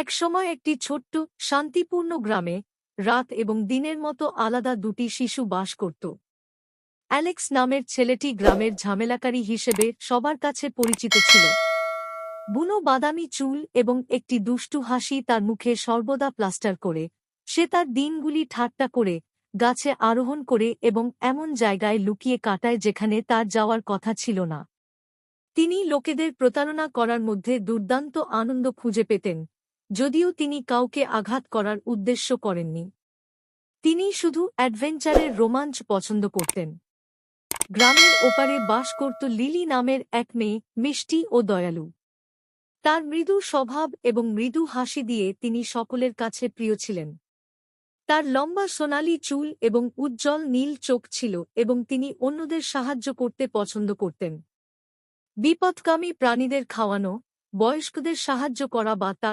একসময় একটি ছোট্ট, শান্তিপূর্ণ গ্রামে রাত এবং দিনের মতো আলাদা দুটি শিশু বাস করত। অ্যালেক্স নামের ছেলেটি গ্রামের ঝামেলাকারী হিসেবে সবার কাছে পরিচিত ছিল। বুনো বাদামি চুল এবং একটি দুষ্টু হাসি তার মুখে সর্বদা প্লাস্টার করে, সে তার দিনগুলি ঠাট্টা করে, গাছে আরোহণ করে এবং এমন জায়গায় লুকিয়ে কাটায় যেখানে তার যাওয়ার কথা ছিল না। তিনি লোকেদের প্রতারণা করার মধ্যে দুর্দান্ত আনন্দ খুঁজে পেতেন। যদিও তিনি কাউকে আঘাত করার উদ্দেশ্য করেননি। তিনি শুধু অ্যাডভেঞ্চারের রোমাঞ্চ পছন্দ করতেন। গ্রামের ওপারে বাস করত লিলি নামের এক মেয়ে, মিষ্টি ও দয়ালু। তার মৃদু স্বভাব এবং মৃদু হাসি দিয়ে তিনি সকলের কাছে প্রিয় ছিলেন। তার লম্বা সোনালি চুল এবং উজ্জ্বল নীল চোখ ছিল এবং তিনি অন্যদের সাহায্য করতে পছন্দ করতেন। বিপদকামী প্রাণীদের খাওয়ানো, বয়স্কদের সাহায্য করা বা তার